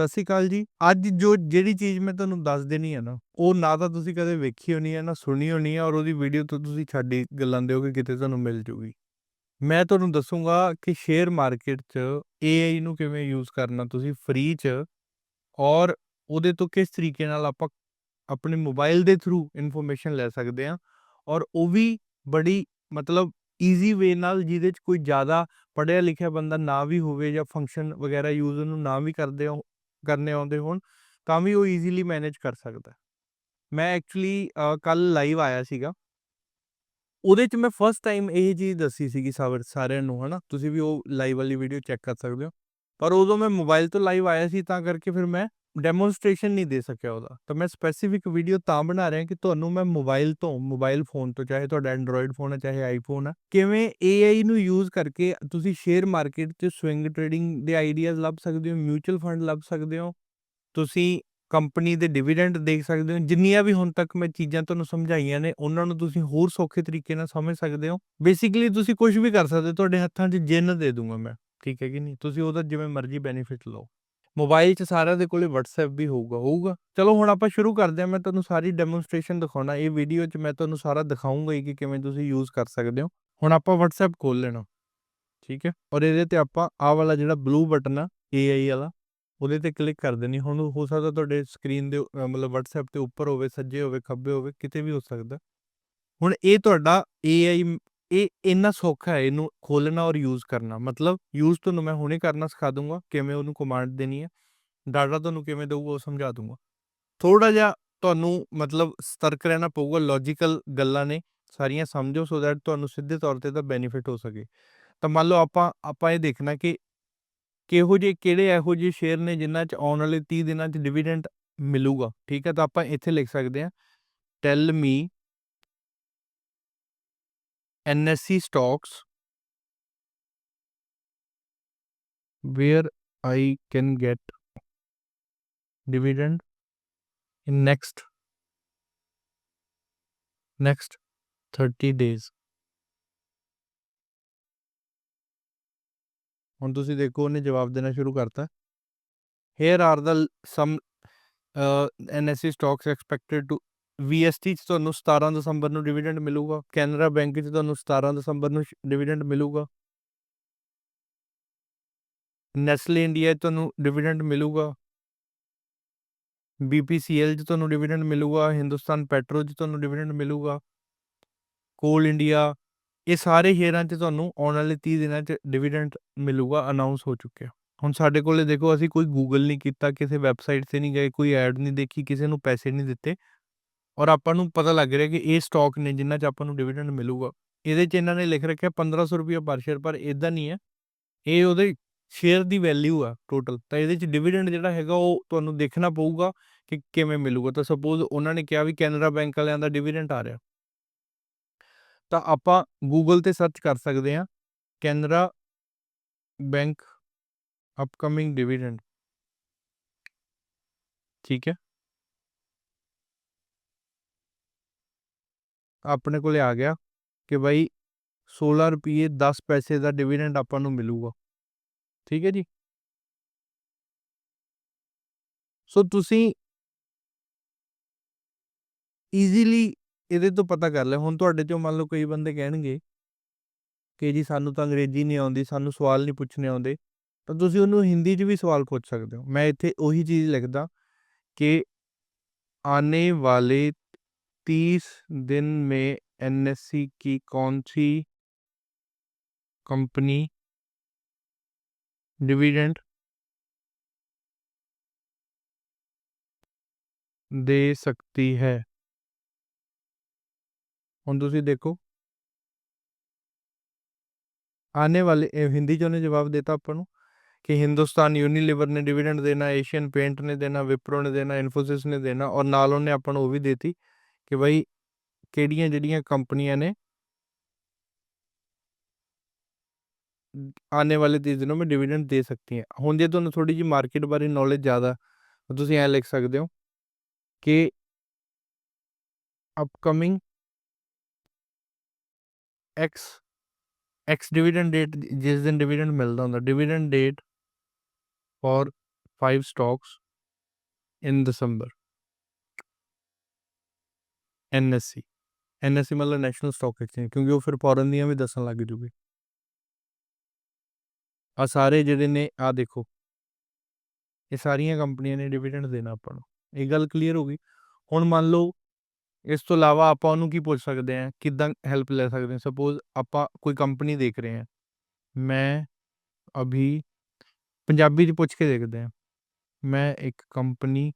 ਸਤਿ ਸ਼੍ਰੀ ਅਕਾਲ ਜੀ। ਅੱਜ ਜੋ ਜਿਹੜੀ ਚੀਜ਼ ਮੈਂ ਤੁਹਾਨੂੰ ਦੱਸ ਦੇਣੀ ਹੈ ਨਾ, ਉਹ ਨਾ ਤਾਂ ਤੁਸੀਂ ਕਦੇ ਵੇਖੀ ਹੋਣੀ ਹੈ ਨਾ ਸੁਣੀ ਹੋਣੀ ਹੈ ਔਰ ਉਹਦੀ ਵੀਡੀਓ ਤੋਂ ਤੁਸੀਂ ਛੱਡੀ ਗੱਲਾਂ ਦਿਓਗੇ ਕਿਤੇ ਤੁਹਾਨੂੰ ਮਿਲ ਜੂਗੀ। ਮੈਂ ਤੁਹਾਨੂੰ ਦੱਸੂਗਾ ਕਿ ਸ਼ੇਅਰ ਮਾਰਕੀਟ 'ਚ AI ਨੂੰ ਕਿਵੇਂ ਯੂਜ਼ ਕਰਨਾ ਤੁਸੀਂ ਫ੍ਰੀ 'ਚ, ਔਰ ਉਹਦੇ ਤੋਂ ਕਿਸ ਤਰੀਕੇ ਨਾਲ ਆਪਾਂ ਆਪਣੇ ਮੋਬਾਈਲ ਦੇ ਥਰੂ ਇਨਫੋਰਮੇਸ਼ਨ ਲੈ ਸਕਦੇ ਹਾਂ ਔਰ ਉਹ ਵੀ ਬੜੀ ਮਤਲਬ ਈਜ਼ੀ ਵੇ ਨਾਲ ਜਿਹਦੇ 'ਚ ਕੋਈ ਜ਼ਿਆਦਾ ਪੜ੍ਹਿਆ ਲਿਖਿਆ ਬੰਦਾ ਨਾ ਵੀ ਹੋਵੇ ਜਾਂ ਫੰਕਸ਼ਨ ਵਗੈਰਾ ਯੂਜ਼ ਨੂੰ ਨਾ ਵੀ ਕਰਦੇ ਹੋ ਕਰਨੇ ਆਉਂਦੇ ਹੋਣ, ਤਾਂ ਵੀ ਉਹ ਈਜ਼ੀਲੀ ਮੈਨੇਜ ਕਰ ਸਕਦਾ। ਮੈਂ ਐਕਚੁਅਲੀ ਕੱਲ ਲਾਈਵ ਆਇਆ ਸੀਗਾ। ਉਹਦੇ 'ਚ ਮੈਂ ਫਸਟ ਟਾਈਮ ਇਹ ਚੀਜ਼ ਦੱਸੀ ਸੀਗੀ ਸਾਵਰ ਸਾਰਿਆਂ ਨੂੰ, ਹਨਾ? ਤੁਸੀਂ ਵੀ ਉਹ ਲਾਈਵ ਵਾਲੀ ਵੀਡੀਓ ਚੈੱਕ ਕਰ ਸਕਦੇ ਹੋ। ਪਰ ਉਦੋਂ ਮੈਂ ਮੋਬਾਈਲ ਤੋਂ ਲਾਈਵ ਆਇਆ ਸੀ, ਤਾਂ ਕਰਕੇ ਫਿਰ ਮੈਂ ਡੈਮੋਨਸਟ੍ਰੇਸ਼ਨ ਨਹੀਂ ਦੇ ਸਕਿਆ ਉਹਦਾ। ਤਾਂ ਮੈਂ ਸਪੈਸੀਫਿਕ ਵੀਡੀਓ ਤਾਂ ਬਣਾ ਰਿਹਾ ਕਿ ਤੁਹਾਨੂੰ ਮੈਂ ਮੋਬਾਈਲ ਤੋਂ ਮੋਬਾਈਲ ਫੋਨ ਤੋਂ, ਚਾਹੇ ਤੁਹਾਡਾ ਐਂਡਰੋਇਡ ਫੋਨ ਹੈ, ਚਾਹੇ ਆਈਫੋਨ ਹੈ, ਕਿਵੇਂ AI ਨੂੰ ਯੂਜ਼ ਕਰਕੇ ਤੁਸੀਂ ਸ਼ੇਅਰ ਮਾਰਕੀਟ 'ਚ ਸਵਿੰਗ ਟ੍ਰੇਡਿੰਗ ਦੇ ਆਈਡੀਆਜ਼ ਲੱਭ ਸਕਦੇ ਹੋ ਮਿਊਚੁਅਲ ਫੰਡ ਲੱਭ ਸਕਦੇ ਹੋ, ਤੁਸੀਂ ਕੰਪਨੀ ਦੇ ਡਿਵੀਡੈਂਡ ਦੇਖ ਸਕਦੇ ਹੋ, ਜਿੰਨੀਆਂ ਵੀ ਹੁਣ ਤੱਕ ਮੈਂ ਚੀਜ਼ਾਂ ਤੁਹਾਨੂੰ ਸਮਝਾਈਆਂ ਨੇ, ਉਹਨਾਂ ਨੂੰ ਤੁਸੀਂ ਹੋਰ ਸੌਖੇ ਤਰੀਕੇ ਨਾਲ ਸਮਝ ਸਕਦੇ ਹੋ। ਬੇਸਿਕਲੀ ਤੁਸੀਂ ਕੁਝ ਵੀ ਕਰ ਸਕਦੇ ਹੋ, ਤੁਹਾਡੇ ਹੱਥਾਂ 'ਚ ਜਿੰਨ ਦੇ ਦੂੰਗਾ ਮੈਂ, ਠੀਕ ਹੈ ਕਿ ਨਹੀਂ? ਤੁਸੀਂ ਉਹਦਾ ਜਿਵੇਂ ਮਰਜ਼ੀ ਬੈਨੀਫਿਟ ਲਓ। ਮੋਬਾਈਲ 'ਚ ਸਾਰਿਆਂ ਦੇ ਕੋਲੇ WhatsApp ਵੀ ਹੋਊਗਾ ਹੋਊਗਾ। ਚਲੋ ਹੁਣ ਆਪਾਂ ਸ਼ੁਰੂ ਕਰਦੇ ਹਾਂ, ਮੈਂ ਤੁਹਾਨੂੰ ਸਾਰੀ ਡੈਮੋਨਸਟ੍ਰੇਸ਼ਨ ਦਿਖਾਉਣਾ। ਇਹ ਵੀਡੀਓ 'ਚ ਮੈਂ ਤੁਹਾਨੂੰ ਸਾਰਾ ਦਿਖਾਊਂਗਾ ਹੀ ਕਿ ਕਿਵੇਂ ਤੁਸੀਂ ਯੂਜ਼ ਕਰ ਸਕਦੇ ਹੋ। ਹੁਣ ਆਪਾਂ WhatsApp ਖੋਲ ਲੈਣਾ, ਠੀਕ ਹੈ? ਔਰ ਇਹਦੇ ਤੇ ਆਪਾਂ ਆਹ ਵਾਲਾ ਜਿਹੜਾ ਬਲੂ ਬਟਨ ਆ AI ਵਾਲਾ, ਉਹਦੇ ਤੇ ਕਲਿੱਕ ਕਰ ਦੇਣੀ। ਹੁਣ ਹੋ ਸਕਦਾ ਤੁਹਾਡੇ ਸਕਰੀਨ ਦੇ ਮਤਲਬ WhatsApp ਤੇ ਉੱਪਰ ਹੋਵੇ, ਸੱਜੇ ਹੋਵੇ, ਖੱਬੇ ਹੋਵੇ, ਕਿਤੇ ਵੀ ਹੋ ਸਕਦਾ। ਹੁਣ ਇਹ ਤੁਹਾਡਾ AI ਮ- ਇਹ ਇੰਨਾ ਸੌਖਾ ਹੈ ਇਹਨੂੰ ਖੋਲਣਾ ਔਰ ਯੂਜ਼ ਕਰਨਾ। ਮਤਲਬ ਯੂਜ਼ ਤੁਹਾਨੂੰ ਮੈਂ ਹੁਣੇ ਕਰਨਾ ਸਿਖਾ ਦੂੰਗਾ ਕਿਵੇਂ ਉਹਨੂੰ ਕਮਾਂਡ ਦੇਣੀ ਹੈ। ਡਾਟਾ ਤੁਹਾਨੂੰ ਕਿਵੇਂ ਦਊਗਾ ਉਹ ਸਮਝਾ ਦੂੰਗਾ। ਥੋੜਾ ਜਿਹਾ ਤੁਹਾਨੂੰ ਮਤਲਬ ਸਤਰਕ ਰਹਿਣਾ ਪਊਗਾ ਲੌਜੀਕਲ ਗੱਲਾਂ ਨੇ ਸਾਰੀਆਂ ਸਮਝੋ ਸੋ ਦੈਟ ਤੁਹਾਨੂੰ ਸਿੱਧੇ ਤੌਰ ਤੇ ਤਾਂ ਬੈਨੀਫਿਟ ਹੋ ਸਕੇ। ਤਾਂ ਮੰਨ ਲਓ ਆਪਾਂ ਆਪਾਂ ਇਹ ਦੇਖਣਾ ਕਿ ਕਿਹੋ ਜਿਹੇ, ਕਿਹੜੇ ਇਹੋ ਜਿਹੇ ਸ਼ੇਅਰ ਨੇ ਜਿਨ੍ਹਾਂ 'ਚ ਆਉਣ ਵਾਲੇ 30 ਦਿਨਾਂ 'ਚ ਡਿਵੀਡੈਂਡ ਮਿਲੂਗਾ। ਠੀਕ ਹੈ, ਤਾਂ ਆਪਾਂ ਇੱਥੇ ਲਿਖ ਸਕਦੇ ਹਾਂ tell me NSE stocks where I can get dividend in next next 30 days ਹੁਣ ਤੁਸੀਂ ਦੇਖੋ ਉਹਨੇ ਜਵਾਬ ਦੇਣਾ ਸ਼ੁਰੂ ਕਰਤਾ here are the l- some uh, NSE stocks expected to VST ਚ ਤੁਹਾਨੂੰ 17 ਦਸੰਬਰ ਨੂੰ ਡਿਵੀਡੈਂਡ ਮਿਲੂਗਾ, ਕੈਨਰਾ ਬੈਂਕ ਚ ਤੁਹਾਨੂੰ 17 ਦਸੰਬਰ ਨੂੰ ਡਿਵੀਡੈਂਡ ਮਿਲੂਗਾ। ਨੈਸਲੇ ਇੰਡੀਆ ਤੁਹਾਨੂੰ ਡਿਵੀਡੈਂਡ ਮਿਲੂਗਾ। BPCL ਚ ਤੁਹਾਨੂੰ ਡਿਵੀਡੈਂਡ ਮਿਲੂਗਾ, ਹਿੰਦੁਸਤਾਨ ਪੈਟਰੋ ਚ ਤੁਹਾਨੂੰ ਡਿਵੀਡੈਂਡ ਮਿਲੂਗਾ। ਕੋਲ ਇੰਡੀਆ, ਇਹ ਸਾਰੇ ਸ਼ੇਅਰਾਂ 'ਚ ਤੁਹਾਨੂੰ ਆਉਣ ਵਾਲੇ 30 ਦਿਨਾਂ 'ਚ ਡਿਵੀਡੈਂਡ ਮਿਲੂਗਾ ਅਨਾਉਂਸ ਹੋ ਚੁੱਕਿਆ। ਹੁਣ ਸਾਡੇ ਕੋਲੇ ਦੇਖੋ, ਅਸੀਂ ਕੋਈ ਗੂਗਲ ਨਹੀਂ ਕੀਤਾ, ਕਿਸੇ ਵੈਬਸਾਈਟ ਤੇ ਨਹੀਂ ਗਏ, ਕੋਈ ਐਡ ਨਹੀਂ ਦੇਖੀ, ਕਿਸੇ ਨੂੰ ਪੈਸੇ ਨਹੀਂ ਦਿੱਤੇ। ਔਰ ਆਪਾਂ ਨੂੰ ਪਤਾ ਲੱਗ ਰਿਹਾ ਕਿ ਇਹ ਸਟਾਕ ਨੇ ਜਿਨ੍ਹਾਂ 'ਚ ਆਪਾਂ ਨੂੰ ਡਿਵੀਡੈਂਡ ਮਿਲੂਗਾ, ਇਹਦੇ 'ਚ ਇਹਨਾਂ ਨੇ ਲਿਖ ਰੱਖਿਆ 1500 ਰੁਪਏ ਪਰ ਸ਼ੇਅਰ ਪਰ ਇਦਾਂ ਨਹੀਂ ਹੈ। ਇਹ ਉਹਦੇ ਸ਼ੇਅਰ ਦੀ ਵੈਲਿਊ ਆ ਟੋਟਲ ਤਾਂ ਇਹਦੇ 'ਚ ਡਿਵੀਡੈਂਡ ਜਿਹੜਾ ਹੈਗਾ ਉਹ ਤੁਹਾਨੂੰ ਦੇਖਣਾ ਪਊਗਾ ਕਿ ਕਿਵੇਂ ਮਿਲੂਗਾ। ਤਾਂ ਸਪੋਜ਼ ਉਹਨਾਂ ਨੇ ਕਿਹਾ ਵੀ ਕੈਨਰਾ ਬੈਂਕ ਵਾਲਿਆਂ ਦਾ ਡਿਵੀਡੈਂਡ ਆ ਰਿਹਾ। ਤਾਂ ਆਪਾਂ ਗੂਗਲ ਤੇ ਸਰਚ ਕਰ ਸਕਦੇ ਹਾਂ, ਕੈਨਰਾ ਬੈਂਕ ਅਪਕਮਿੰਗ ਡਿਵੀਡੈਂਡ ਠੀਕ ਹੈ? ਆਪਣੇ ਕੋਲੇ ਆ ਗਿਆ ਕਿ ਭਾਈ 16 ਰੁਪਏ 10 ਪੈਸੇ ਦਾ ਡਿਵੀਡੈਂਡ ਆਪਾਂ ਨੂੰ ਮਿਲੂਗਾ। ਠੀਕ ਹੈ ਜੀ? ਸੋ ਤੁਸੀਂ ਈਜ਼ੀਲੀ ਇਹਦੇ ਤੋਂ ਪਤਾ ਕਰ ਲੈ ਹੁਣ ਤੁਹਾਡੇ ਚੋਂ ਮੰਨ ਲਓ ਕਈ ਬੰਦੇ ਕਹਿਣਗੇ ਕਿ ਜੀ ਸਾਨੂੰ ਤਾਂ ਅੰਗਰੇਜ਼ੀ ਨਹੀਂ ਆਉਂਦੀ, ਸਾਨੂੰ ਸਵਾਲ ਨਹੀਂ ਪੁੱਛਣੇ ਆਉਂਦੇ। ਤਾਂ ਤੁਸੀਂ ਉਹਨੂੰ ਹਿੰਦੀ 'ਚ ਵੀ ਸਵਾਲ ਪੁੱਛ ਸਕਦੇ ਹੋ। ਮੈਂ ਇੱਥੇ ਉਹੀ ਚੀਜ਼ ਲਿਖਦਾ ਕਿ ਆਨੇ ਵਾਲੇ तीस दिन में एनएससी की कौन सी कंपनी डिविडेंड दे सकती है? हम तुम देखो। आने वाले हिंदी जो ने जवाब देता अपन कि हिंदुस्तान यूनिलीवर ने डिविडेंड देना, एशियन पेंट ने देना, विप्रो ने देना, इन्फोसिस ने देना और नालों ने अपन वो भी देती कि भाई केड़ियाँ जड़ियाँ कंपनियाँ ने आने वाले तीस दिनों में डिविडेंड दे सकती हैं। होंदे तो तुम थोड़ी जी मार्केट बारे नॉलेज ज़्यादा तुम यहाँ लिख सकते हो कि upcoming ex ex dividend date जिस दिन डिविडेंड मिलता होंगे dividend date for five stocks in December NSE NSE ਮਤਲਬ ਨੈਸ਼ਨਲ ਸਟਾਕ ਐਕਸਚੇਂਜ ਕਿਉਂਕਿ ਉਹ ਫਿਰ ਫੋਰਨ ਦੀਆਂ ਵੀ ਦੱਸਣ ਲੱਗ ਜੂਗੇ। ਆ ਸਾਰੇ ਜਿਹੜੇ ਨੇ ਆ ਦੇਖੋ। ਇਹ ਸਾਰੀਆਂ ਕੰਪਨੀਆਂ ਨੇ ਡਿਵੀਡੈਂਡ ਦੇਣਾ ਆਪਾਂ ਨੂੰ। ਇਹ ਗੱਲ ਕਲੀਅਰ ਹੋ ਗਈ। ਹੁਣ ਮੰਨ ਲਓ, ਇਸ ਤੋਂ ਇਲਾਵਾ ਆਪਾਂ ਉਹਨੂੰ ਕੀ ਪੁੱਛ ਸਕਦੇ ਹਾਂ? ਕਿੱਦਾਂ ਹੈਲਪ ਲੈ ਸਕਦੇ ਹਾਂ? ਸਪੋਜ਼ ਆਪਾਂ ਕੋਈ ਕੰਪਨੀ ਦੇਖ ਰਹੇ ਹਾਂ। ਮੈਂ ਅਭੀ ਪੰਜਾਬੀ ਚ ਪੁੱਛ ਕੇ ਦੇਖਦੇ ਹਾਂ। ਮੈਂ ਇੱਕ ਕੰਪਨੀ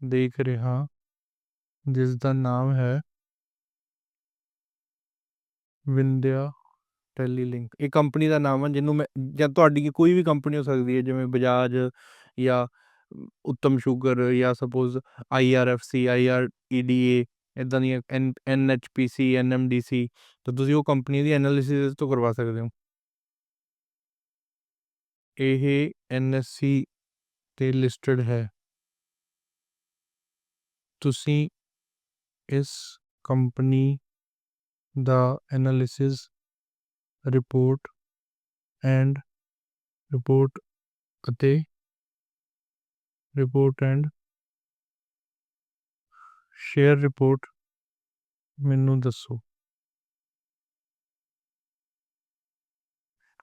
ਦੇਖ ਰਿਹਾ ਜਿਸ ਦਾ ਨਾਮ ਹੈ ਵਿੰਦਿਆ ਟੈਲੀਲਿੰਕ। ਇਹ ਕੰਪਨੀ ਦਾ ਨਾਮ ਹੈ ਜਿਹਨੂੰ ਮੈਂ, ਜਾਂ ਤੁਹਾਡੀ ਕੋਈ ਵੀ ਕੰਪਨੀ ਹੋ ਸਕਦੀ ਹੈ, ਜਿਵੇਂ ਬਜਾਜ ਜਾਂ ਉੱਤਮ ਸ਼ੂਗਰ ਜਾਂ ਸਪੋਜ਼ ਆਈਆਰਐਫਸੀ ਆਈਆਰਈਡੀਏ ਇਦਾਂ ਦੀਆਂ ਐਨ ਐਨਐਚਪੀਸੀ ਐਨਐਮਡੀਸੀ ਤਾਂ ਤੁਸੀਂ ਉਹ ਕੰਪਨੀ ਦੀ ਐਨਾਲਿਸਿਸ ਤੋਂ ਕਰਵਾ ਸਕਦੇ ਹੋ। ਇਹ ਐਨਐਸਸੀ ਤੇ ਲਿਸਟਡ ਹੈ। ਤੁਸੀਂ ਇਸ ਕੰਪਨੀ ਦਾ ਐਨਾਲਿਸਿਸ ਰਿਪੋਰਟ ਐਂਡ ਰਿਪੋਰਟ ਅਤੇ ਰਿਪੋਰਟ ਐਂਡ ਸ਼ੇਅਰ ਰਿਪੋਰਟ ਮੈਨੂੰ ਦੱਸੋ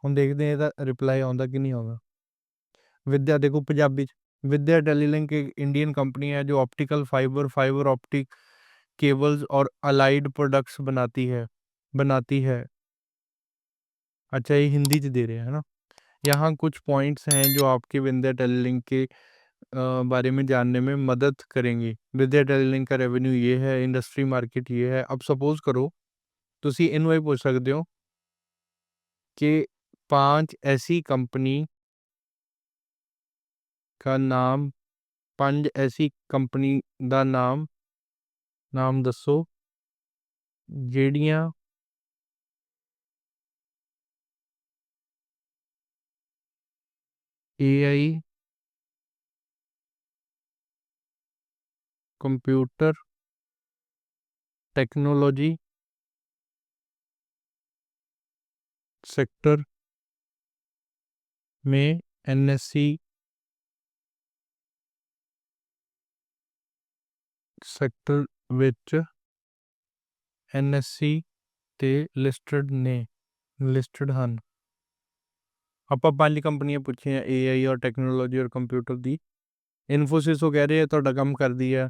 ਹੁਣ ਦੇਖਦੇ ਹਾਂ ਇਹਦਾ ਰਿਪਲਾਈ ਆਉਂਦਾ ਕਿ ਨਹੀਂ ਆਉਂਦਾ ਵਿਦਿਆ ਦੇਖੋ ਪੰਜਾਬੀ ਚ विद्या टेलीलिंक एक इंडियन कंपनी है जो optical fibre fibre optic cables और अलाइड प्रोडक्ट्स बनाती है बनाती है अच्छा ये हिंदी च दे रहे हैं ना यहाँ कुछ पॉइंट्स हैं जो आपके विद्या टेलीलिंक के अ, बारे में जानने में मदद करेंगे विद्या टेलीलिंक का रेवेन्यू ये है इंडस्ट्री मार्केट ये है अब सपोज करो ਤੁਸੀਂ ਇਹਨੂੰ ਇਹ ਪੁੱਛ ਸਕਦੇ ਹੋ कि पांच ऐसी कंपनी का नाम ਪੰਜ ਐਸੀ ਕੰਪਨੀ ਦਾ ਨਾਮ ਨਾਮ ਦੱਸੋ ਜਿਹੜੀਆਂ AI कंप्यूटर टेक्नोलॉजी सेक्टर में एनएससी ਸੈਕਟਰ ਵਿੱਚ ਐਨਐਸਸੀ ਤੇ ਲਿਸਟਡ ਨੇ ਲਿਸਟਡ ਹਨ ਆਪਾਂ ਪੰਜ ਕੰਪਨੀਆਂ ਪੁੱਛੀਆਂ ਏਆਈ ਔਰ ਟੈਕਨੋਲੋਜੀ ਔਰ ਕੰਪਿਊਟਰ ਦੀ ਇਨਫੋਸਿਸ ਉਹ ਕਹਿ ਰਹੇ ਆ ਤੁਹਾਡਾ ਕੰਮ ਕਰਦੀ ਆ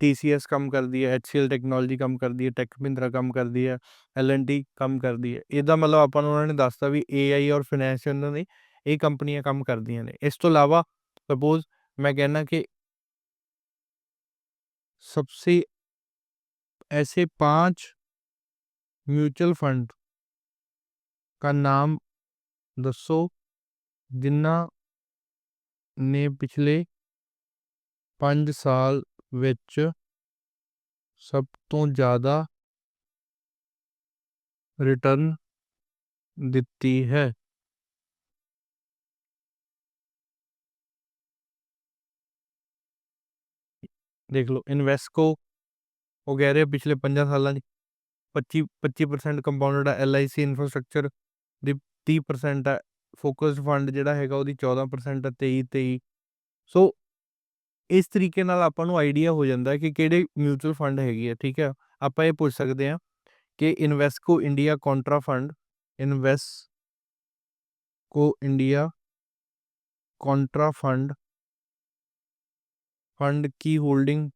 TCS ਕੰਮ ਕਰਦੀ ਹੈ HCL ਟੈਕਨੋਲੋਜੀ ਕੰਮ ਕਰਦੀ ਹੈ ਟੈਕ ਮਹਿੰਦਰਾ ਕੰਮ ਕਰਦੀ ਹੈ L&T ਕੰਮ ਕਰਦੀ ਹੈ ਇਹਦਾ ਮਤਲਬ ਆਪਾਂ ਨੂੰ ਉਹਨਾਂ ਨੇ ਦੱਸਤਾ ਵੀ AI ਔਰ ਫਾਈਨੈਂਸ ਉਹਨਾਂ ਨੇ ਇਹ ਕੰਪਨੀਆਂ ਕੰਮ ਕਰਦੀਆਂ ਨੇ ਇਸ ਤੋਂ ਇਲਾਵਾ ਸਪੋਜ਼ ਮੈਂ ਕਹਿਣਾ ਕਿ ਸਭਸੇ ऐसे पाँच म्यूचुअल फंड का नाम दसो जिन्ना ने पिछले पाँच साल विच सब तो ज़्यादा रिटर्न दिती है। देख लो, इन्वेस्को। ਉਹ ਕਹਿ ਰਹੇ ਆ ਪਿਛਲੇ 5 ਸਾਲਾਂ 'ਚ 25 25% ਕੰਪਾਊਂਡਡ ਹੈ LIC ਇਨਫਰਾਸਟ੍ਰਕਚਰ ਦੀ 30% ਹੈ ਫੋਕਸਡ ਫੰਡ ਜਿਹੜਾ ਹੈਗਾ ਉਹਦੀ 14% ਹੈ 23 23 ਸੋ ਇਸ ਤਰੀਕੇ ਨਾਲ ਆਪਾਂ ਨੂੰ ਆਈਡੀਆ ਹੋ ਜਾਂਦਾ ਕਿ ਕਿਹੜੇ ਮਿਊਚੁਅਲ ਫੰਡ ਹੈਗੀ ਹੈ ਠੀਕ ਹੈ? ਆਪਾਂ ਇਹ ਪੁੱਛ ਸਕਦੇ ਹਾਂ ਕਿ Invesco India contra fund Invesco India contra fund fund ਕੀ ਹੋਲਡਿੰਗ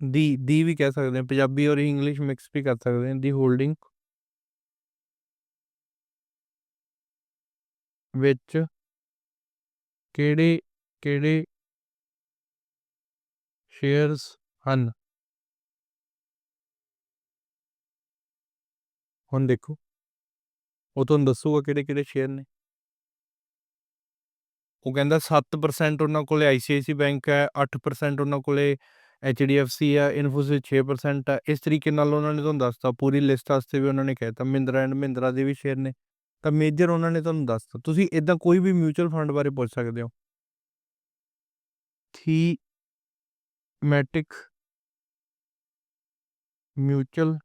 ਦੀ ਦੀ ਵੀ ਕਹਿ ਸਕਦੇ ਹਾਂ, ਪੰਜਾਬੀ ਔਰ ਇੰਗਲਿਸ਼ ਮਿਕਸ ਵੀ ਕਰ ਸਕਦੇ ਹਾਂ, ਦੀ ਹੋਲਡਿੰਗ ਵਿੱਚ ਕਿਹੜੇ ਕਿਹੜੇ ਸ਼ੇਅਰਸ ਹਨ? ਹੁਣ ਦੇਖੋ। ਉਹ ਤੁਹਾਨੂੰ ਦੱਸੂਗਾ ਕਿਹੜੇ ਕਿਹੜੇ ਸ਼ੇਅਰ ਨੇ। ਉਹ ਕਹਿੰਦਾ 7% ਉਹਨਾਂ ਕੋਲੇ ICICI ਬੈਂਕ ਹੈ 8% ਉਹਨਾਂ ਕੋਲੇ HDFC ਹੈ ਇਨਫੋਸਿਸ 6% ਹੈ ਇਸ ਤਰੀਕੇ ਨਾਲ ਉਹਨਾਂ ਨੇ ਤੁਹਾਨੂੰ ਦੱਸਤਾ ਪੂਰੀ ਲਿਸਟ ਵਾਸਤੇ ਵੀ ਉਹਨਾਂ ਨੇ ਕਹਿਤਾ ਮਹਿੰਦਰਾ ਐਂਡ ਮਹਿੰਦਰਾ ਦੇ ਵੀ ਸ਼ੇਅਰ ਨੇ ਤਾਂ ਮੇਜਰ ਉਹਨਾਂ ਨੇ ਤੁਹਾਨੂੰ ਦੱਸਤਾ ਤੁਸੀਂ ਇਦਾਂ ਕੋਈ ਵੀ ਮਿਊਚੁਅਲ ਫੰਡ ਬਾਰੇ ਪੁੱਛ ਸਕਦੇ ਹੋ थीमेटिक म्यूचुअल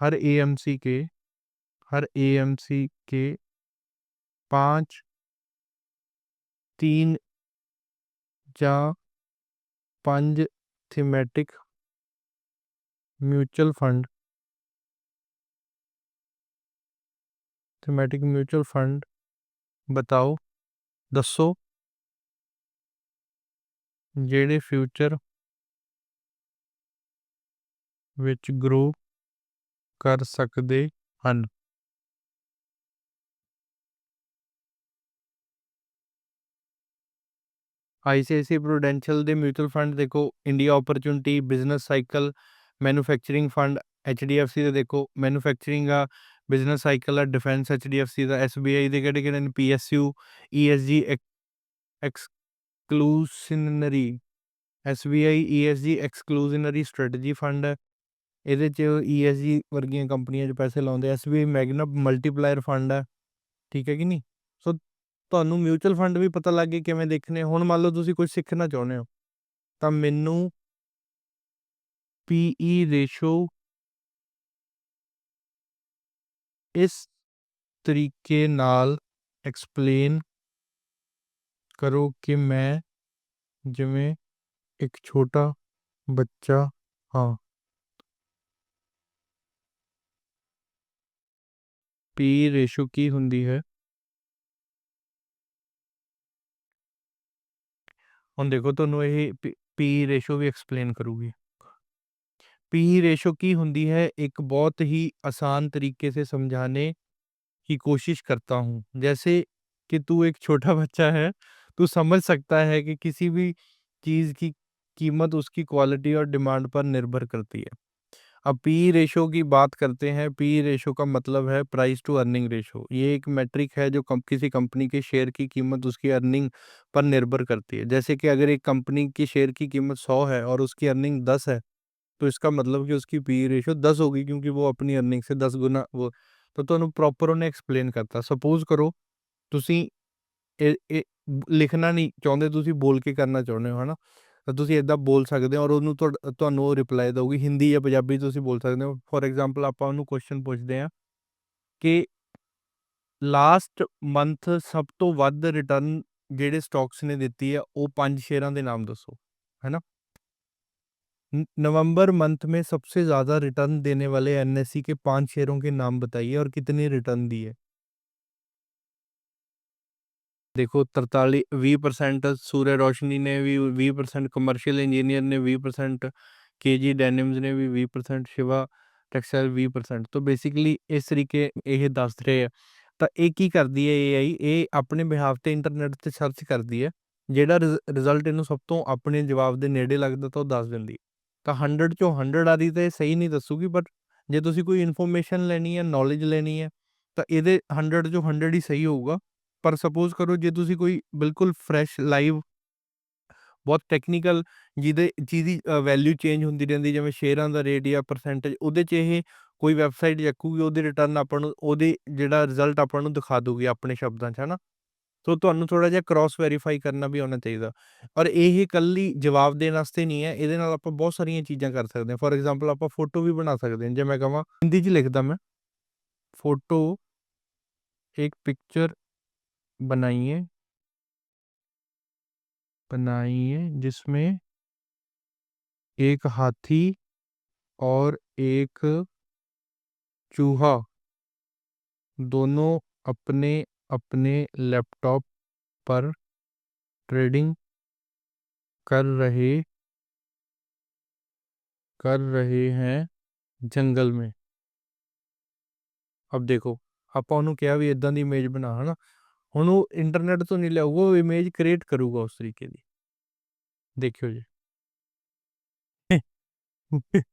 हर एएमसी के हर एएमसी के पांच 3 ਜਾਂ 5 thematic mutual fund thematic mutual fund बताओ दसो जेड़े फ्यूचर विच ग्रो कर सकदे हन। ਆਈਸੀਆਈਸੀ ਪ੍ਰੂਡੈਂਸ਼ੀਅਲ ਦੇ ਮਿਊਚੁਅਲ ਫੰਡ ਦੇਖੋ India opportunity business cycle manufacturing fund HDFC ਦੇ ਦੇਖੋ ਮੈਨੂਫੈਕਚਰਿੰਗ ਆ ਬਿਜ਼ਨਸ ਸਾਈਕਲ ਆ ਡਿਫੈਂਸ ਐਚਡੀਐਫਸੀ ਦਾ ਐਸਬੀਆਈ ਦੇ ਕਿਹੜੇ ਕਿਹੜੇ ਨੇ PSU ESG exclusionary SBI ESG exclusionary strategy fund ਹੈ ਇਹਦੇ ਚ ਈਐਸਜੀ ਵਰਗੀਆਂ ਕੰਪਨੀਆਂ 'ਚ ਪੈਸੇ ਲਾਉਂਦੇ ਐਸਬੀਆਈ ਮੈਗਨਾ ਮਲਟੀਪਲਾਇਰ ਫੰਡ ਹੈ ਠੀਕ ਹੈ ਕਿ ਨਹੀਂ ਸੋ ਤੁਹਾਨੂੰ ਮਿਊਚੁਅਲ ਫੰਡ ਵੀ ਪਤਾ ਲੱਗ ਗਏ ਕਿਵੇਂ ਦੇਖਣੇ, ਹੁਣ ਮੰਨ ਲਓ ਤੁਸੀਂ ਕੁਝ ਸਿੱਖਣਾ ਚਾਹੁੰਦੇ ਹੋ, ਤਾਂ ਮੈਨੂੰ ਪੀਈ ਰੇਸ਼ੋ ਇਸ ਤਰੀਕੇ ਨਾਲ ਐਕਸਪਲੇਨ ਕਰੋ ਕਿ ਮੈਂ ਜਿਵੇਂ ਇੱਕ ਛੋਟਾ ਬੱਚਾ ਹਾਂ। ਪੀ ਰੇਸ਼ੋ ਕੀ ਹੁੰਦੀ ਹੈ? ਹੁਣ ਦੇਖੋ ਤੁਹਾਨੂੰ ਇਹ ਪੀ ਰੇਸ਼ੋ ਵੀ ਐਕਸਪਲੇਨ ਕਰੂਗੀ पी रेशो की होती है एक बहुत ही आसान तरीके से समझाने की कोशिश करता हूँ जैसे कि तू एक छोटा बच्चा है तू समझ सकता है कि किसी भी चीज़ की कीमत उसकी क्वालिटी और डिमांड पर निर्भर करती है अब पी रेशो की बात करते हैं पी रेशो का मतलब है प्राइस टू अर्निंग रेशो ये एक मैट्रिक है जो कम, किसी कंपनी के शेयर की कीमत उसकी अर्निंग पर निर्भर करती है जैसे कि अगर एक कंपनी की शेयर की कीमत सौ है और उसकी अर्निंग दस है तो इसका मतलब कि उसकी पी रेशो दस होगी क्योंकि वो अपनी अर्निंग से दस गुना वो तो ਤੁਹਾਨੂੰ ਪ੍ਰੋਪਰ ਉਹਨੇ ਐਕਸਪਲੇਨ ਕਰਤਾ ਸਪੋਜ਼ ਕਰੋ ਤੁਸੀਂ ਇਹ ਇਹ ਲਿਖਣਾ ਨਹੀਂ ਚਾਹੁੰਦੇ ਤੁਸੀਂ ਬੋਲ ਕੇ ਕਰਨਾ ਚਾਹੁੰਦੇ ਹੋ ਹਨਾ ਤਾਂ ਤੁਸੀਂ ਇਦਾਂ ਬੋਲ ਸਕਦੇ ਹੋ ਔਰ ਉਹਨੂੰ ਤੁਹਾਨੂੰ ਉਹ ਰਿਪਲਾਈ ਦਊਗੀ ਹਿੰਦੀ ਜਾਂ ਪੰਜਾਬੀ ਤੁਸੀਂ ਬੋਲ ਸਕਦੇ ਹੋ ਫੋਰ ਐਗਜ਼ਾਮਪਲ ਆਪਾਂ ਉਹਨੂੰ ਕੁਐਸਚਨ ਪੁੱਛਦੇ ਆ ਕਿ ਲਾਸਟ ਮੰਥ ਸਭ ਤੋਂ ਵੱਧ ਰਿਟਰਨ ਜਿਹੜੇ ਸਟਾਕਸ ਨੇ ਦਿੱਤੀ ਹੈ ਉਹ ਪੰਜ ਸ਼ੇਅਰਾਂ ਦੇ ਨਾਮ ਦੱਸੋ ਹੈਨਾ नवंबर मंथ में सबसे ज़्यादा रिटर्न देने वाले एनएससी के पांच शेयरों के नाम बताइए और कितने रिटर्न दिए ਦੇਖੋ 43 20% ਸੂਰਯ ਰੋਸ਼ਨੀ ਨੇ ਵੀ 20% ਕਮਰਸ਼ੀਅਲ ਇੰਜੀਨੀਅਰ ਨੇ 20% ਕੇਜੀ ਡੈਨਿਮਸ ਨੇ ਵੀ 20% ਸ਼ਿਵਾ ਟੈਕਸਟਾਈਲ 20% ਤੋਂ ਬੇਸਿਕਲੀ ਇਸ ਤਰੀਕੇ ਇਹ ਦੱਸ ਰਹੇ ਆ। ਤਾਂ ਇਹ ਕੀ ਕਰਦੀ ਹੈ ਏਆਈ ਇਹ ਆਪਣੇ ਬਿਹਾਫ ਤੇ ਇੰਟਰਨੈਟ ਤੇ ਸਰਚ ਕਰਦੀ ਹੈ। ਜਿਹੜਾ ਰਿਜ਼ਲਟ ਇਹਨੂੰ ਸਭ ਤੋਂ ਆਪਣੇ ਜਵਾਬ ਦੇ ਨੇੜੇ ਲੱਗਦਾ ਤਾਂ ਉਹ ਦੱਸ ਦਿੰਦੀ ਤਾਂ 100 ਚੋਂ 100 ਆ ਰਹੀ ਤੇ ਸਹੀ ਨਹੀਂ ਦੱਸੂਗੀ ਬਟ ਜੇ ਤੁਸੀਂ ਕੋਈ ਇਨਫੋਰਮੇਸ਼ਨ ਲੈਣੀ ਹੈ ਨੌਲੇਜ ਲੈਣੀ ਹੈ, ਤਾਂ ਇਹਦੇ 100 ਚੋਂ 100 ਹੀ ਸਹੀ ਹੋਊਗਾ। ਪਰ ਸਪੋਜ਼ ਕਰੋ ਜੇ ਤੁਸੀਂ ਕੋਈ ਬਿਲਕੁਲ ਫਰੈਸ਼ ਲਾਈਵ ਬਹੁਤ ਟੈਕਨੀਕਲ ਜਿਹਦੇ, ਜਿਹਦੀ ਵੈਲਿਊ ਚੇਂਜ ਹੁੰਦੀ ਰਹਿੰਦੀ, ਜਿਵੇਂ ਸ਼ੇਅਰਾਂ ਦਾ ਰੇਟ ਜਾਂ ਪਰਸੈਂਟੇਜ ਉਹਦੇ 'ਚ ਇਹ ਕੋਈ ਵੈਬਸਾਈਟ ਚੱਕੂਗੀ, ਉਹਦੇ ਰਿਟਰਨ ਆਪਾਂ ਨੂੰ, ਉਹਦੇ ਜਿਹੜਾ ਰਿਜ਼ਲਟ ਆਪਾਂ ਨੂੰ ਦਿਖਾ ਦੂਗੀ ਆਪਣੇ ਸ਼ਬਦਾਂ 'ਚ, ਹਨਾ? ਸੋ ਤੁਹਾਨੂੰ ਥੋੜਾ ਜਿਹਾ ਕ੍ਰਾਸ ਵੈਰੀਫਾਈ ਕਰਨਾ ਵੀ ਆਉਣਾ ਚਾਹੀਦਾ। ਔਰ ਇਹ ਕੱਲੀ ਜਵਾਬ ਦੇਣ ਵਾਸਤੇ ਨਹੀਂ ਹੈ, ਇਹਦੇ ਨਾਲ ਆਪਾਂ ਬਹੁਤ ਸਾਰੀਆਂ ਚੀਜ਼ਾਂ ਕਰ ਸਕਦੇ ਹਾਂ। ਫੋਰ ਐਗਜ਼ਾਮਪਲ ਆਪਾਂ ਫੋਟੋ ਵੀ ਬਣਾ ਸਕਦੇ ਹਾਂ, ਜੇ ਮੈਂ ਕਹਾਂ, ਹਿੰਦੀ 'ਚ ਲਿਖਦਾ ਮੈਂ ਫੋਟੋ ਇੱਕ ਪਿਕਚਰ बनाइए। बनाइए, जिसमें एक हाथी और एक चूहा दोनों अपने अपने लैपटॉप पर ट्रेडिंग कर रहे कर रहे हैं जंगल में। अब देखो, आप क्या भी, इदा दी इमेज बना, है ना? ਹੁਣ ਉਹ ਇੰਟਰਨੈਟ ਤੋਂ ਨਹੀਂ ਲਿਆਊਗਾ, ਉਹ ਇਮੇਜ ਕ੍ਰੀਏਟ ਕਰੂਗਾ ਉਸ ਤਰੀਕੇ ਦੀ। ਦੇਖਿਓ ਜੀ।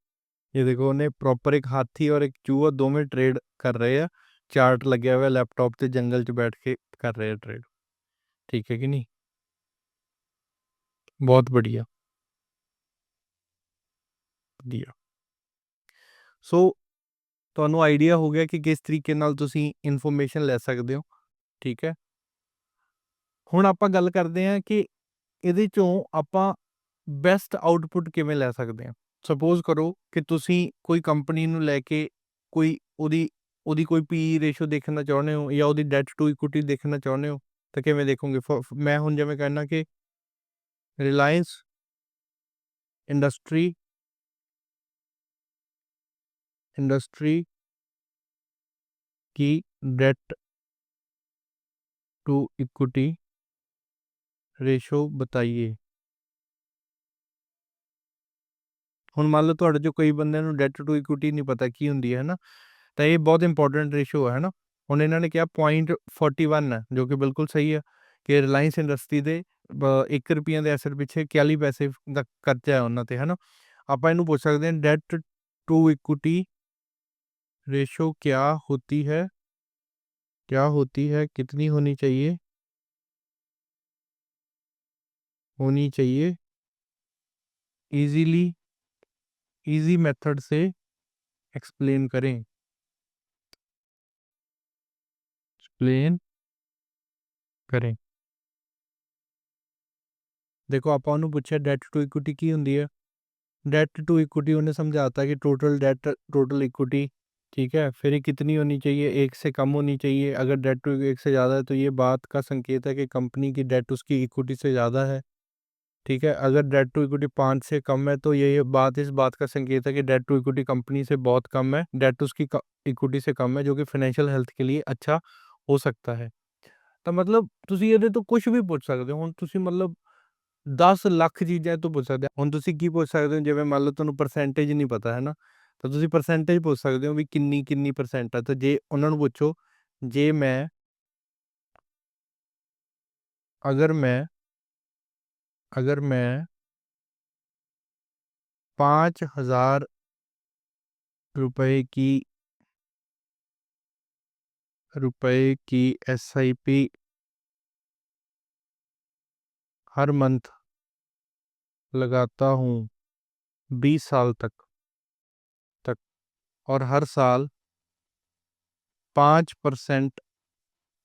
ਇਹ ਦੇਖੋ, ਉਹਨੇ ਪ੍ਰੋਪਰ ਇੱਕ ਹਾਥੀ ਔਰ ਇੱਕ ਚੂਹਾ ਦੋਵੇਂ ਟ੍ਰੇਡ ਕਰ ਰਹੇ ਆ। ਚਾਰਟ ਲੱਗਿਆ ਹੋਇਆ ਲੈਪਟਾਪ ਤੇ ਜੰਗਲ 'ਚ ਬੈਠ ਕੇ ਕਰ ਰਹੇ ਆ ਟ੍ਰੇਡ ਠੀਕ ਹੈ ਕਿ ਨਹੀਂ? ਬਹੁਤ ਬੜੀਆ ਵਧੀਆ। ਸੋ ਤੁਹਾਨੂੰ ਆਈਡੀਆ ਹੋ ਗਿਆ ਕਿ ਕਿਸ ਤਰੀਕੇ ਨਾਲ ਤੁਸੀਂ ਇਨਫੋਰਮੇਸ਼ਨ ਲੈ ਸਕਦੇ ਹੋ। ਠੀਕ ਹੈ। ਹੁਣ ਆਪਾਂ ਗੱਲ ਕਰਦੇ ਹਾਂ ਕਿ ਇਹਦੇ ਚੋਂ ਆਪਾਂ ਬੈਸਟ ਆਊਟਪੁੱਟ ਕਿਵੇਂ ਲੈ ਸਕਦੇ ਹਾਂ ਸਪੋਜ਼ ਕਰੋ ਕਿ ਤੁਸੀਂ ਕੋਈ ਕੰਪਨੀ ਨੂੰ ਲੈ ਕੇ ਕੋਈ ਉਹਦੀ ਉਹਦੀ ਕੋਈ ਪੀ ਰੇਸ਼ੋ ਦੇਖਣਾ ਚਾਹੁੰਦੇ ਹੋ ਜਾਂ ਉਹਦੀ ਡੈਟ ਟੂ ਇਕੁਇਟੀ ਦੇਖਣਾ ਚਾਹੁੰਦੇ ਹੋ ਤਾਂ ਕਿਵੇਂ ਦੇਖੋਗੇ ਫ- ਫ- ਮੈਂ ਹੁਣ ਜਿਵੇਂ ਕਹਿਣਾ ਕਿ ਰਿਲਾਇੰਸ ਇੰਡਸਟਰੀ इंडस्ट्री की डेट टू इक्विटी ਰੇਸ਼ੋ ਬਤਾਈਏ ਹੁਣ ਮੰਨ ਲਓ ਤੁਹਾਡੇ ਚੋਂ ਕਈ ਬੰਦਿਆਂ ਨੂੰ ਡੈਟ ਟੂ ਇਕੁਇਟੀ ਨਹੀਂ ਪਤਾ ਕੀ ਹੁੰਦੀ ਹੈ ਨਾ ਤਾਂ ਇਹ ਬਹੁਤ ਇੰਪੋਰਟੈਂਟ ਰੇਸ਼ੋ ਹੈ ਨਾ ਹੁਣ ਇਹਨਾਂ ਨੇ ਕਿਹਾ 0.41 ਹੈ ਜੋ ਕਿ ਬਿਲਕੁਲ ਸਹੀ ਹੈ ਕਿ ਰਿਲਾਇੰਸ ਇੰਡਸਟਰੀ ਦੇ 1 ਰੁਪਈਆ ਦੇ ਅਸਰ ਪਿੱਛੇ 41 ਪੈਸੇ ਦਾ ਖਰਚਾ ਹੈ ਉਹਨਾਂ ਤੇ ਹੈ ਨਾ ਆਪਾਂ ਇਹਨੂੰ ਪੁੱਛ ਸਕਦੇ ਹਾਂ ਡੈਟ टू इक्विटी रेशो क्या होती है क्या होती है कितनी होनी चाहिए होनी चाहिए इजीली इजी मेथड से एक्सप्लेन करें एक्सप्लेन करें देखो ਆਪਾਂ ਉਹਨੂੰ ਪੁੱਛਿਆ ਡੈਟ ਟੂ ਇਕੁਇਟੀ ਕੀ ਹੁੰਦੀ ਹੈ डेट टू इक्विटी उन्हें समझाता है कि टोटल डेट टोटल इक्विटी ठीक है फिर ये कितनी होनी चाहिए एक से कम होनी चाहिए अगर डेट टू एक से ज़्यादा है तो ये बात का संकेत है कि कंपनी की डेट उसकी इक्विटी से ज़्यादा है ठीक है अगर डेट टू इक्विटी पाँच से कम है तो ये ये बात इस बात का संकेत है कि डेट टू इक्विटी कंपनी से बहुत कम है डेट उसकी इक्विटी से कम है जो कि फाइनेंशियल हेल्थ के लिए अच्छा हो सकता है ਤਾਂ ਮਤਲਬ ਤੁਸੀਂ ਇਹਦੇ ਤੋਂ ਕੁਝ ਵੀ ਪੁੱਛ ਸਕਦੇ ਹੋ ਹੁਣ ਤੁਸੀਂ ਮਤਲਬ 10 ਲੱਖ ਚੀਜ਼ਾਂ ਇਹ ਤੋਂ ਪੁੱਛ ਸਕਦੇ ਹੋ ਹੁਣ ਤੁਸੀਂ ਕੀ ਪੁੱਛ ਸਕਦੇ ਹੋ ਜਿਵੇਂ ਮੰਨ ਲਓ ਤੁਹਾਨੂੰ ਪਰਸੈਂਟੇਜ ਨਹੀਂ ਪਤਾ ਹੈ ਨਾ ਤਾਂ ਤੁਸੀਂ ਪਰਸੈਂਟੇਜ ਪੁੱਛ ਸਕਦੇ ਹੋ ਵੀ ਕਿੰਨੀ ਕਿੰਨੀ ਪਰਸੈਂਟ ਆ ਤਾਂ ਜੇ ਉਹਨਾਂ ਨੂੰ ਪੁੱਛੋ ਜੇ ਮੈਂ ਅਗਰ ਮੈਂ अगर मैं पाँच हज़ार रुपए की रुपए की एस आई पी हर मंथ लगाता हूँ बीस साल तक तक और हर साल पाँच percent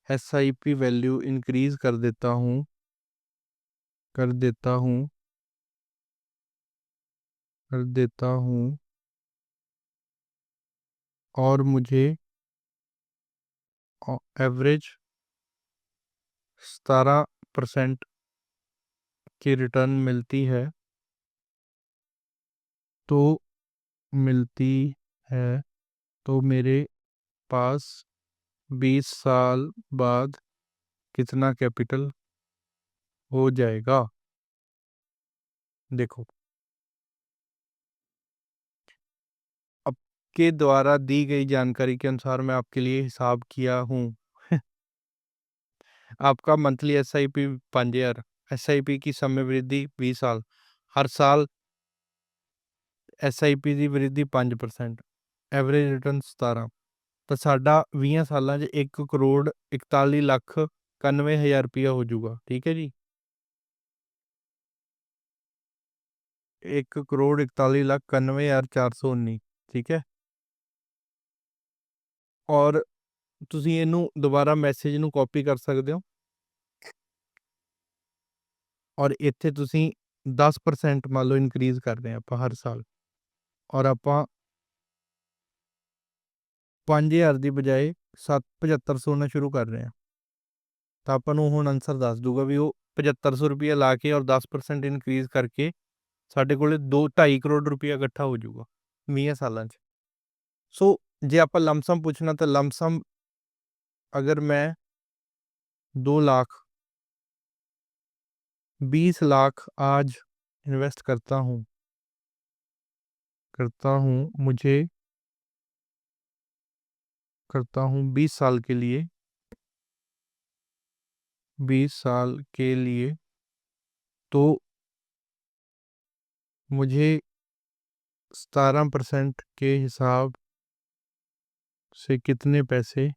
S I P value increase कर देता हूँ। कर देता हूँ। कर देता हूँ। और मुझे एवरेज सतारह परसेंट की रिटर्न मिलती है। तो मिलती है। तो मेरे पास बीस साल बाद कितना कैपिटल हो जाएगा देखो आपके द्वारा दी गई जानकारी के अनुसार मैं आपके लिए हिसाब किया हूँ आपका मंथली एस आई पी पाँच हज़ार एस आई पी की समय वृद्धि बीस साल हर साल S I P the ਵ੍ਰਿੱਧੀ 5% average return 17 ਤਾਂ ਸਾਡਾ 20 ਸਾਲਾਂ 'ਚ 1 ਕਰੋੜ 41 ਲੱਖ 91000 ਰੁਪਇਆ ਹੋ ਜਾਊਗਾ ਠੀਕ ਹੈ ਜੀ 1 ਕਰੋੜ 41 ਲੱਖ 91419 ਠੀਕ ਹੈ? ਔਰ ਤੁਸੀਂ ਇਹਨੂੰ ਦੁਬਾਰਾ ਮੈਸੇਜ ਨੂੰ ਕਾਪੀ ਕਰ ਸਕਦੇ ਹੋ। ਔਰ ਇੱਥੇ ਤੁਸੀਂ 10% ਮੰਨ ਲਓ ਇਨਕਰੀਜ਼ ਕਰਦੇ ਆ ਆਪਾਂ ਹਰ ਸਾਲ। ਔਰ ਆਪਾਂ 5000 ਦੀ ਬਜਾਏ 7500 ਨਾਲ ਸ਼ੁਰੂ ਕਰ ਰਹੇ ਆ ਤਾਂ ਆਪਾਂ ਨੂੰ ਹੁਣ ਆਨਸਰ ਦੱਸ ਦੂਗਾ ਵੀ ਉਹ 7500 ਰੁਪਏ ਲਾ ਕੇ ਔਰ 10% ਇਨਕਰੀਜ਼ ਕਰਕੇ ਸਾਡੇ ਕੋਲੇ 2 2.5 ਕਰੋੜ ਰੁਪਏ ਇਕੱਠਾ ਹੋ ਜਾਊਗਾ 20 ਸਾਲਾਂ 'ਚ ਸੋ ਜੇ ਆਪਾਂ ਲਮਸਮ ਪੁੱਛਣਾ ਤਾਂ ਲਮਸਮ अगर मैं दो लाख बीस लाख आज इन्वेस्ट करता हूँ करता हूँ मुझे करता हूँ बीस साल के लिए बीस साल के लिए तो मुझे सतारह परसेंट के हिसाब से कितने पैसे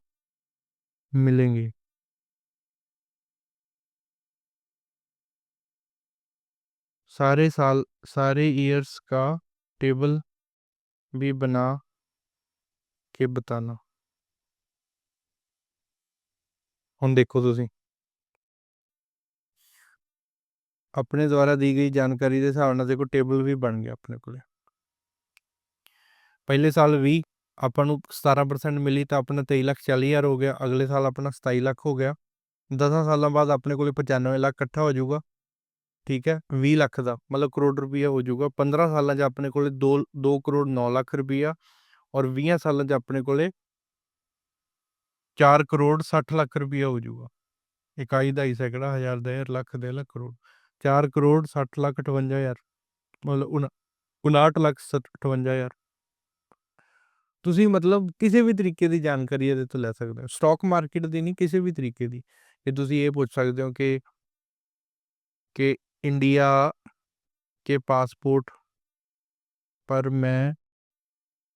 मिलेंगे? सारे साल, सारे इयर्स का टेबल भी बना के बताना। हम देखो तुम ਆਪਣੇ ਦੁਆਰਾ ਦੀ ਗਈ ਜਾਣਕਾਰੀ ਦੇ ਹਿਸਾਬ ਨਾਲ ਦੇਖੋ ਟੇਬਲ ਵੀ ਬਣ ਗਿਆ ਆਪਣੇ ਕੋਲੇ। ਪਹਿਲੇ ਸਾਲ 20 ਆਪਾਂ ਨੂੰ 17% ਮਿਲੀ ਤਾਂ ਆਪਣਾ 23 ਲੱਖ 40 ਹੋ ਗਿਆ, ਅਗਲੇ ਸਾਲ ਆਪਣਾ 27 ਲੱਖ ਹੋ ਗਿਆ। 10 ਸਾਲਾਂ ਬਾਅਦ ਆਪਣੇ ਕੋਲੇ 95 ਲੱਖ ਇਕੱਠਾ ਹੋ ਜਾਊਗਾ, ਠੀਕ ਹੈ 20 ਲੱਖ ਦਾ, ਮਤਲਬ ਕਰੋੜ ਰੁਪਈਆ ਹੋ ਜਾਊਗਾ। 15 ਸਾਲਾਂ 'ਚ ਆਪਣੇ ਕੋਲੇ 2 2 ਕਰੋੜ 9 ਲੱਖ ਰੁਪਈਆ ਔਰ 20 ਸਾਲਾਂ 'ਚ ਆਪਣੇ ਕੋਲੇ 4 ਕਰੋੜ 60 ਲੱਖ ਰੁਪਈਆ ਹੋ ਜਾਊਗਾ। ਇਕਾਈ ਦਾ ਹੀ ਸੈਕੜਾ ਹਜ਼ਾਰ ਦਾ ਲੱਖ ਦੇ ਲੱਖ ਕਰੋੜ। 4 ਕਰੋੜ 60 ਲੱਖ 58 ਹਜ਼ਾਰ ਮਤਲਬ ਉਨ- 59 ਲੱਖ 58 ਹਜ਼ਾਰ ਤੁਸੀਂ ਮਤਲਬ ਕਿਸੇ ਵੀ ਤਰੀਕੇ ਦੀ ਜਾਣਕਾਰੀ ਇਹਦੇ ਤੋਂ ਲੈ ਸਕਦੇ ਹੋ ਸਟਾਕ ਮਾਰਕੀਟ ਦੀ ਨਹੀਂ ਕਿਸੇ ਵੀ ਤਰੀਕੇ ਦੀ ਕਿ ਤੁਸੀਂ ਇਹ ਪੁੱਛ ਸਕਦੇ ਹੋ ਕਿ ਕਿ इंडिया के पासपोर्ट पर मैं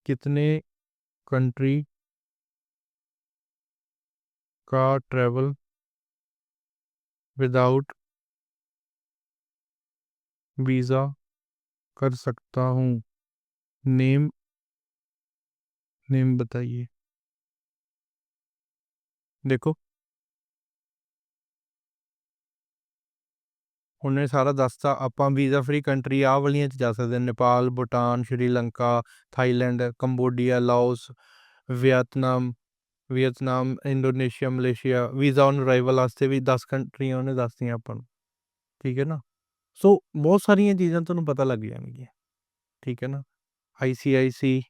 कितने कंट्री का ट्रैवल विदाउट वीज़ा कर सकता हूँ। नेम नेम बताइए। देखो। उन्हें सारा दसता, आप वीज़ा फ्री कंट्री आ वालिया जा सकते Nepal, Bhutan, Sri Lanka, Thailand, Cambodia, Laos, Vietnam Vietnam, Indonesia, Malaysia. Visa on arrival वास्ते भी दस कंट्रियाँ उन्हें दस दी अपन। ठीक है ना? ਸੋ ਬਹੁਤ ਸਾਰੀਆਂ ਚੀਜ਼ਾਂ ਤੁਹਾਨੂੰ ਪਤਾ ਲੱਗ ਜਾਣਗੀਆਂ ਠੀਕ ਹੈ ਨਾ ICICI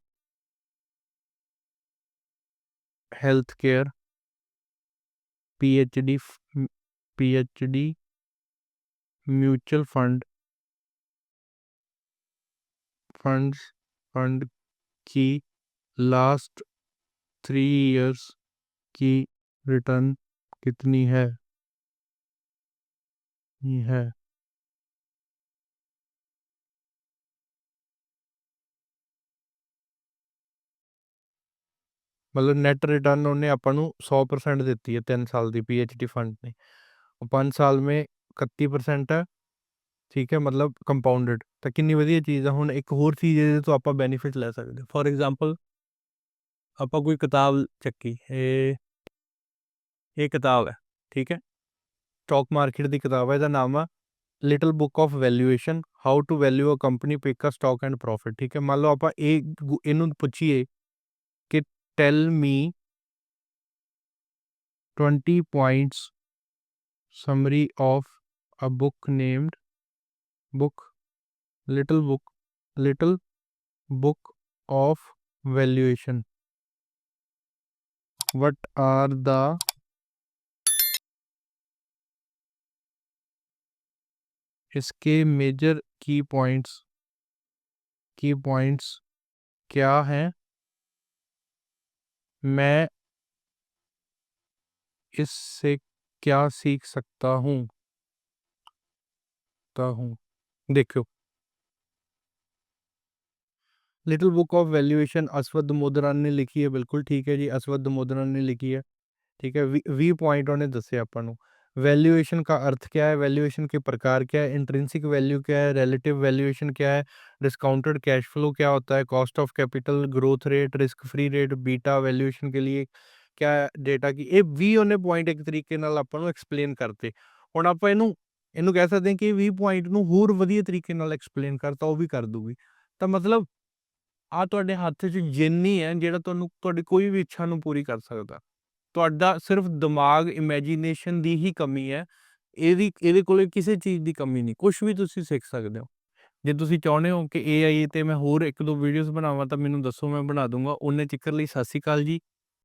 health care PhD PhD mutual fund funds fund की लास्ट थ्री इयर्स की रिटर्न कितनी है ये है ਮਤਲਬ ਨੈਟ ਰਿਟਰਨ ਉਹਨੇ ਆਪਾਂ ਨੂੰ 100% ਦਿੱਤੀ ਹੈ 3 ਸਾਲ ਦੀ ਪੀਐਚਡੀ ਫੰਡ ਨੇ। ਉਹ 5 ਸਾਲ में 31% ਹੈ, ਠੀਕ ਹੈ, ਮਤਲਬ ਕੰਪਾਊਂਡਡ ਤਾਂ ਕਿੰਨੀ ਵਧੀਆ ਚੀਜ਼ ਆ, ਹੁਣ ਇੱਕ ਹੋਰ ਚੀਜ਼ ਇਹਦੇ ਤੋਂ ਆਪਾਂ ਬੈਨੀਫਿਟ ਲੈ ਸਕਦੇ ਫੋਰ ਐਗਜ਼ਾਮਪਲ ਆਪਾਂ ਕੋਈ ਕਿਤਾਬ ਚੱਕੀ, ਇਹ ਇਹ ਕਿਤਾਬ ਹੈ, ਠੀਕ ਹੈ। ਸਟਾਕ ਮਾਰਕੀਟ ਦੀ ਕਿਤਾਬ ਹੈ, ਇਹਦਾ ਨਾਮ ਆ little book of valuation how to value a company pick a stock and profit ਠੀਕ ਹੈ। ਮੰਨ ਲਓ ਆਪਾਂ ਇਹ ਗੁ- ਇਹਨੂੰ ਪੁੱਛੀਏ tell me 20 points summary of a book named book little book little book of valuation what are the इसके major key points key points क्या हैं मैं इससे क्या सीख सकता हूँ? देखो little book of valuation Aswath Damodaran ने लिखी है, बिल्कुल ठीक है जी, असवद मोदरान ने लिखी है, ठीक है, वी पॉइंट उन्हें दसे अपन वैल्यूएशन का अर्थ क्या है वैल्यूएशन के प्रकार क्या है इंट्रिंसिक वैल्यू क्या है रिलेटिव वैल्यूएशन क्या है डिस्काउंटेड कैश फ्लो क्या होता है cost of capital growth rate risk free rate beta valuation के लिए ਕਿਆ ਡੇਟਾ ਕੀ ਇਹ 20 ਉਹਨੇ ਪੁਆਇੰਟ ਇੱਕ ਤਰੀਕੇ ਨਾਲ ਆਪਾਂ ਨੂੰ ਐਕਸਪਲੇਨ ਕਰਤੇ ਹੁਣ ਆਪਾਂ ਇਹਨੂੰ ਇਹਨੂੰ ਕਹਿ ਸਕਦੇ ਹਾਂ ਕਿ 20 ਪੁਆਇੰਟ ਨੂੰ ਹੋਰ ਵਧੀਆ ਤਰੀਕੇ ਨਾਲ ਐਕਸਪਲੇਨ ਕਰਤਾ ਉਹ ਵੀ ਕਰ ਦੂਗੀ ਤਾਂ ਮਤਲਬ ਆ ਤੁਹਾਡੇ ਹੱਥ 'ਚ ਜਿੰਨੀ ਹੈ ਜਿਹੜਾ ਤੁਹਾਨੂੰ ਤੁਹਾਡੀ ਕੋਈ ਵੀ ਇੱਛਾ ਨੂੰ ਪੂਰੀ ਕਰ ਸਕਦਾ ਤੁਹਾਡਾ ਸਿਰਫ ਦਿਮਾਗ ਇਮੇਜਿਨੇਸ਼ਨ ਦੀ ਹੀ ਕਮੀ ਹੈ। ਇਹਦੀ, ਇਹਦੇ ਕੋਲੇ ਕਿਸੇ ਚੀਜ਼ ਦੀ ਕਮੀ ਨਹੀਂ ਕੁਝ ਵੀ ਤੁਸੀਂ ਸਿੱਖ ਸਕਦੇ ਹੋ। ਜੇ ਤੁਸੀਂ ਚਾਹੁੰਦੇ ਹੋ ਕਿ AI ਤੇ ਮੈਂ ਹੋਰ ਇੱਕ ਦੋ ਵੀਡੀਓਜ਼ ਬਣਾਵਾਂ ਤਾਂ ਮੈਨੂੰ ਦੱਸੋ, ਮੈਂ ਬਣਾ ਦੂੰਗਾ। ਉਹਨੇ ਚਿੱਕਰ ਲਈ ਸਤਿ ਸ਼੍ਰੀ ਅਕਾਲ ਜੀ।